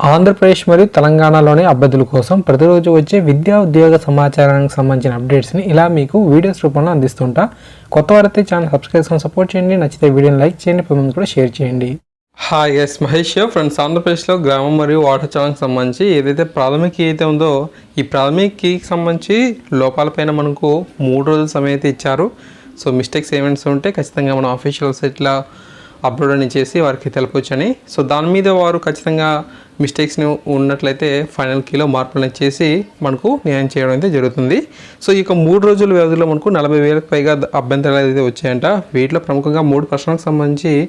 ఆంధ్రప్రదేశ్ మరియు తెలంగాణలోని అభ్యర్థుల కోసం ప్రతిరోజు వచ్చే విద్యా ఉద్యోగ సమాచారానికి సంబంధించిన అప్డేట్స్ని ఇలా మీకు వీడియోస్ రూపంలో అందిస్తుంటా. కొత్త వారైతే ఛానల్ సబ్స్క్రైబ్ సపోర్ట్ చేయండి. నచ్చితే వీడియోని లైక్ చేయండి. పది కూడా షేర్ చేయండి. హాయ్ ఎస్ మహేష్ ఫ్రెండ్స్ ఆంధ్రప్రదేశ్లో గ్రామం మరియు వాటర్ ఛానల్కి సంబంధించి ఏదైతే ప్రాథమిక కీ అయితే ఉందో ఈ ప్రాథమిక కీకి సంబంధించి లోపాలపైన మనకు మూడు రోజుల సమయం అయితే ఇచ్చారు. సో మిస్టేక్స్ ఏమైనా ఉంటే ఖచ్చితంగా మన ఆఫీషియల్ సైట్లో అప్లోడ్ అని చేసి వారికి తెలపొచ్చని. సో దాని మీద వారు ఖచ్చితంగా మిస్టేక్స్ని ఉన్నట్లయితే ఫైనల్ కీలో మార్పులను చేసి మనకు న్యాయం చేయడం అయితే జరుగుతుంది. సో ఈ మూడు రోజుల వ్యవధిలో మనకు నలభై వేలకు పైగా అభ్యంతరాలు అయితే వచ్చాయంట. వీటిలో ప్రముఖంగా మూడు ప్రశ్నలకు సంబంధించి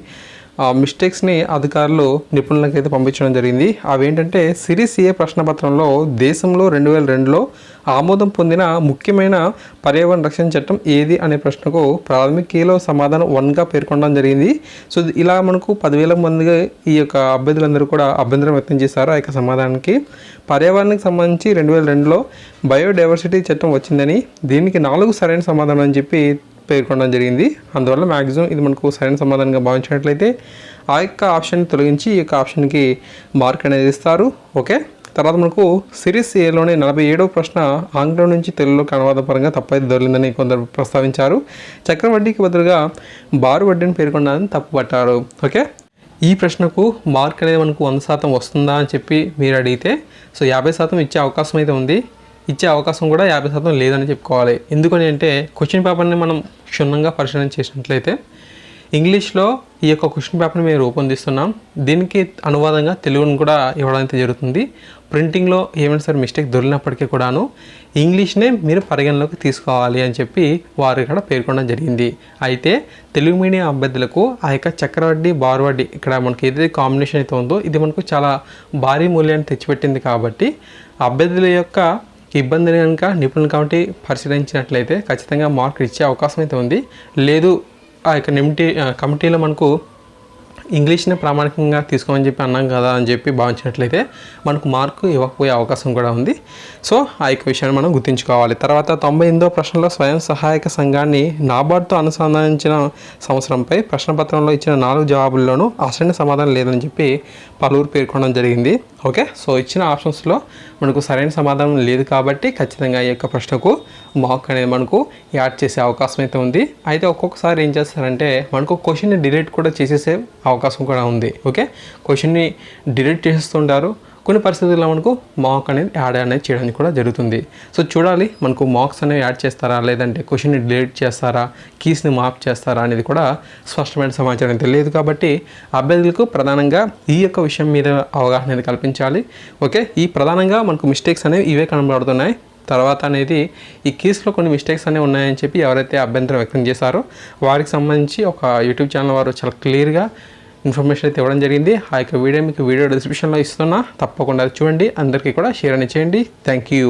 మిస్టేక్స్ని అధికారులు నిపుణులకి అయితే పంపించడం జరిగింది. అవి ఏంటంటే సిరీస్ ఏ ప్రశ్నపత్రంలో దేశంలో రెండు వేల రెండులో ఆమోదం పొందిన ముఖ్యమైన పర్యావరణ రక్షణ చట్టం ఏది అనే ప్రశ్నకు ప్రాథమిక కీలో సమాధానం వన్గా పేర్కొనడం జరిగింది. సో ఇలా మనకు పదివేల మందిగా ఈ యొక్క అభ్యర్థులందరూ కూడా అభ్యంతరం వ్యక్తం చేశారు ఆ యొక్క సమాధానానికి. పర్యావరణానికి సంబంధించి రెండు వేల రెండులో బయోడైవర్సిటీ చట్టం వచ్చిందని దీనికి నాలుగు సరైన సమాధానం అని చెప్పి పేర్కొనడం జరిగింది. అందువల్ల మ్యాక్సిమం ఇది మనకు సరైన సమాధానంగా భావించినట్లయితే ఆ యొక్క ఆప్షన్ తొలగించి ఈ యొక్క ఆప్షన్కి మార్క్ అనేది ఇస్తారు. ఓకే? తర్వాత మనకు సిరీస్ ఏలోని నలభై ఏడవ ప్రశ్న ఆంగ్లం నుంచి తెలుగులోకి అనువాద పరంగా తప్పైతే దొరికిందని కొందరు ప్రస్తావించారు. చక్రవడ్డీకి బదులుగా బారు వడ్డీని పేర్కొన్నదని తప్పుపట్టారు. ఓకే? ఈ ప్రశ్నకు మార్క్ అనేది మనకు వంద శాతం వస్తుందా అని చెప్పి మీరు అడిగితే సో యాభై శాతం ఇచ్చే అవకాశం అయితే ఉంది. ఇచ్చే అవకాశం కూడా యాభై శాతం లేదని చెప్పుకోవాలి. ఎందుకని అంటే క్వశ్చన్ పేపర్ని మనం క్షుణ్ణంగా పరిశీలన చేసినట్లయితే ఇంగ్లీష్లో ఈ యొక్క క్వశ్చన్ పేపర్ని మేము రూపొందిస్తున్నాం. దీనికి అనువాదంగా తెలుగును కూడా ఇవ్వడం అయితే జరుగుతుంది. ప్రింటింగ్లో ఏమైనా సరే మిస్టేక్ దొరికినప్పటికీ కూడాను ఇంగ్లీష్నే మీరు పరిగణలోకి తీసుకోవాలి అని చెప్పి వారు ఇక్కడ పేర్కొనడం జరిగింది. అయితే తెలుగు మీడియం అభ్యర్థులకు ఆ యొక్క చక్రవడ్డీ బార్వడ్డీ ఇక్కడ మనకి ఏదైతే కాంబినేషన్ అయితే ఉందో ఇది మనకు చాలా భారీ మూల్యాన్ని తెచ్చిపెట్టింది కాబట్టి అభ్యర్థుల యొక్క ఇబ్బందిని కనుక నిపుణుల కమిటీ పరిశీలించినట్లయితే ఖచ్చితంగా మార్కులు ఇచ్చే అవకాశం అయితే ఉంది. లేదు ఆ యొక్క నిమిటీ కమిటీలో మనకు ఇంగ్లీష్ని ప్రామాణికంగా తీసుకోమని చెప్పి అన్నాం కదా అని చెప్పి భావించినట్లయితే మనకు మార్కు ఇవ్వకపోయే అవకాశం కూడా ఉంది. సో ఆ యొక్క విషయాన్ని మనం గుర్తుంచుకోవాలి. తర్వాత తొంభై ఎనిమిదో ప్రశ్నలో స్వయం సహాయక సంఘాన్ని నాబార్డ్తో అనుసంధానించిన సంవత్సరంపై ప్రశ్నపత్రంలో ఇచ్చిన నాలుగు జవాబుల్లోనూ అసలు సమాధానం లేదని చెప్పి పలువురు పేర్కొనడం జరిగింది. ఓకే? సో ఇచ్చిన ఆప్షన్స్లో మనకు సరైన సమాధానం లేదు కాబట్టి ఖచ్చితంగా ఈ యొక్క ప్రశ్నకు మార్క్ అనేది మనకు యాడ్ చేసే అవకాశం అయితే ఉంది. అయితే ఒక్కొక్కసారి ఏం చేస్తారంటే మనకు క్వశ్చన్ డిలీట్ కూడా చేసేసే అవకాశం అవకాశం కూడా ఉంది. ఓకే? క్వశ్చన్ని డిలీట్ చేస్తుంటారు. కొన్ని పరిస్థితుల్లో మనకు మాక్ అనేది యాడ్ అనేది చేయడానికి కూడా జరుగుతుంది. సో చూడాలి మనకు మార్క్స్ అనేవి యాడ్ చేస్తారా? లేదంటే క్వశ్చన్ని డిలీట్ చేస్తారా? కీస్ని మార్క్ చేస్తారా? అనేది కూడా స్పష్టమైన సమాచారం తెలియదు కాబట్టి అభ్యర్థులకు ప్రధానంగా ఈ యొక్క విషయం మీద అవగాహన అనేది కల్పించాలి. ఓకే? ఈ ప్రధానంగా మనకు మిస్టేక్స్ అనేవి ఇవే కనబడుతున్నాయి. తర్వాత అనేది ఈ కీస్లో కొన్ని మిస్టేక్స్ అనేవి ఉన్నాయని చెప్పి ఎవరైతే అభ్యంతరం వ్యక్తం చేశారో వారికి సంబంధించి ఒక యూట్యూబ్ ఛానల్ వారు చాలా క్లియర్గా ఇన్ఫర్మేషన్ అయితే ఇవ్వడం జరిగింది. ఆ యొక్క వీడియో మీకు వీడియో డిస్క్రిప్షన్లో ఇస్తున్నా. తప్పకుండా చూడండి. అందరికీ కూడా షేర్ అని చేయండి. Thank you